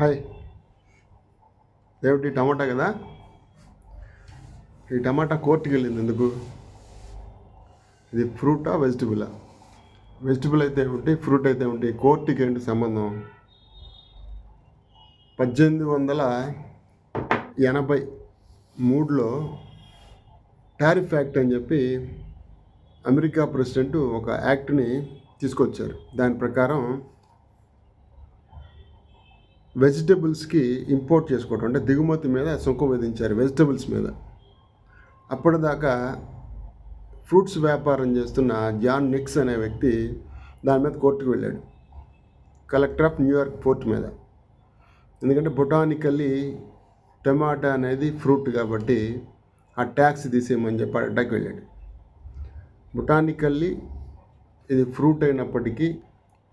Hi. దేవుడి టమాటా కదా? ఈ టమాటా కోర్టుకి వెళ్ళింది ఎందుకు? ఇది ఫ్రూటా వెజిటబులా? వెజిటబుల్ అయితే ఏమిటి ఫ్రూట్ అయితే ఏమిటి కోర్టుకి ఏంటి సంబంధం? పద్దెనిమిది వందల ఎనభై మూడులో టారిఫ్ యాక్ట్ అని చెప్పి అమెరికా ప్రెసిడెంట్ ఒక యాక్ట్ని తీసుకొచ్చారు. దాని ప్రకారం వెజిటబుల్స్కి ఇంపోర్ట్ చేసుకోవటం అంటే దిగుమతి మీద సుంకం విధించారు వెజిటబుల్స్ మీద. అప్పటిదాకా ఫ్రూట్స్ వ్యాపారం చేస్తున్న జాన్ నిక్స్ అనే వ్యక్తి దాని మీద కోర్టుకు వెళ్ళాడు. కలెక్టర్ ఆఫ్ న్యూయార్క్ పోర్ట్ మీద. ఎందుకంటే బొటానికల్లీ టమాటా అనేది ఫ్రూట్ కాబట్టి ఆ ట్యాక్స్ తీసేయమని చెప్పి అడ్డాకి వెళ్ళాడు. బొటానికల్లీ ఇది ఫ్రూట్ అయినప్పటికీ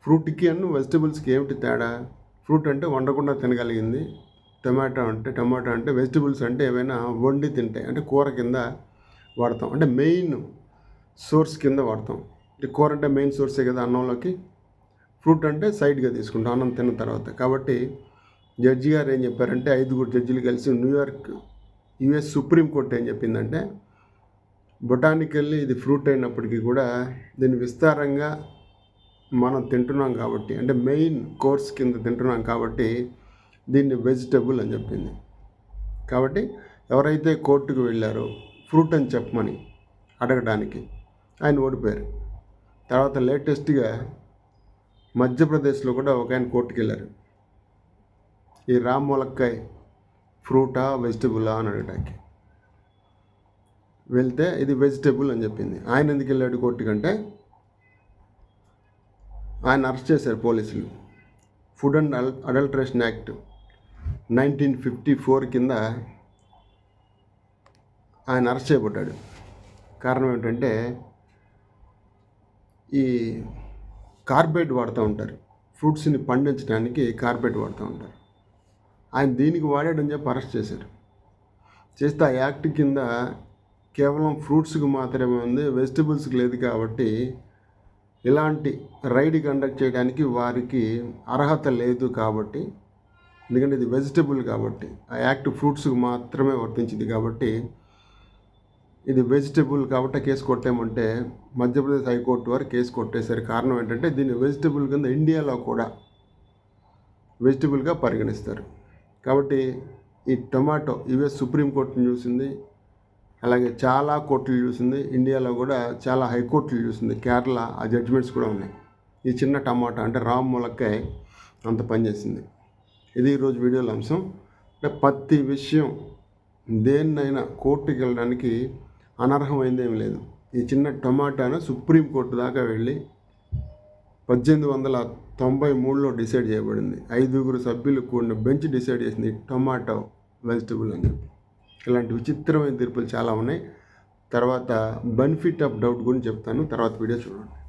ఫ్రూట్కి అన్ను వెజిటబుల్స్కి ఏమిటి తేడా? ఫ్రూట్ అంటే వండకుండా తినగలిగింది. టమాటా అంటే టమాటా అంటే వెజిటబుల్స్ అంటే ఏమైనా వండి తింటాయి అంటే కూర కింద వాడతాం. అంటే మెయిన్ సోర్స్ కింద వాడతాం. అంటే కూర అంటే మెయిన్ సోర్సే కదా అన్నంలోకి. ఫ్రూట్ అంటే సైడ్గా తీసుకుంటాం అన్నం తిన్న తర్వాత. కాబట్టి జడ్జి గారు ఏం చెప్పారంటే ఐదుగురు జడ్జిలు కలిసి న్యూయార్క్ యుఎస్ సుప్రీంకోర్టు ఏం చెప్పిందంటే బొటానికల్లీ ఇది ఫ్రూట్ అయినప్పటికీ కూడా దీన్ని విస్తారంగా మనం తింటున్నాం కాబట్టి అంటే మెయిన్ కోర్స్ కింద తింటున్నాం కాబట్టి దీన్ని వెజిటబుల్ అని చెప్పింది. కాబట్టి ఎవరైతే కోర్టుకు వెళ్ళారో ఫ్రూట్ అని చెప్పమని అడగడానికి ఆయన ఓడిపోయారు. తర్వాత లేటెస్ట్గా మధ్యప్రదేశ్లో కూడా ఒక ఆయన కోర్టుకు వెళ్ళారు. ఈ రామ్ ములక్కాయ్ ఫ్రూటా వెజిటబులా అని అడగడానికి. వెళ్తే ఇది వెజిటబుల్ అని చెప్పింది. ఆయన ఎందుకు వెళ్ళాడు కోర్టుకంటే ఆయన అరెస్ట్ చేశారు పోలీసులు. Food and adulteration act nineteen fifty four కింద ఆయన అరెస్ట్ చేయబడ్డాడు. కారణం ఏంటంటే ఈ కార్బేట్ వాడుతూ ఉంటారు. ఫ్రూట్స్ని పండించడానికి కార్బేట్ వాడుతూ ఉంటారు. ఆయన దీనికి వాడాడని చెప్పి అరెస్ట్ చేశారు. చేస్తే ఆ యాక్ట్ కింద కేవలం ఫ్రూట్స్కి మాత్రమే ఉంది వెజిటబుల్స్కి లేదు కాబట్టి ఇలాంటి రైడ్ కండక్ట్ చేయడానికి వారికి అర్హత లేదు కాబట్టి ఎందుకంటే ఇది వెజిటబుల్ కాబట్టి ఆ యాక్ట్ ఫ్రూట్స్కి మాత్రమే వర్తించింది కాబట్టి ఇది వెజిటబుల్ కాబట్టి కేసు కొట్టేమంటే మధ్యప్రదేశ్ హైకోర్టు వారు కేసు కొట్టేశారు. కారణం ఏంటంటే దీన్ని వెజిటబుల్ కింద ఇండియాలో కూడా వెజిటబుల్గా పరిగణిస్తారు. కాబట్టి ఈ టొమాటో ఇవే సుప్రీంకోర్టుని చూసింది. అలాగే చాలా కోర్టులు చూసింది. ఇండియాలో కూడా చాలా హైకోర్టులు చూసింది. కేరళ ఆ జడ్జిమెంట్స్ కూడా ఉన్నాయి. ఈ చిన్న టమాటా అంటే రామ్ ములక్కాయ్ అంత పనిచేసింది ఇది ఈరోజు వీడియోలో అంశం. అంటే ప్రతి విషయం దేన్నైనా కోర్టుకి వెళ్ళడానికి అనర్హమైంది ఏమి లేదు. ఈ చిన్న టమాటాను సుప్రీంకోర్టు దాకా వెళ్ళి పద్దెనిమిది వందల తొంభై మూడులో డిసైడ్ చేయబడింది. ఐదుగురు సభ్యులు కూడిన బెంచ్ డిసైడ్ చేసింది టొమాటో వెజిటబుల్ అని చెప్పి. ఇలాంటి విచిత్రమైన తీర్పులు చాలా ఉన్నాయి. తర్వాత బెనిఫిట్ ఆఫ్ డౌట్ గురించి చెప్తాను. తర్వాత వీడియో చూడండి.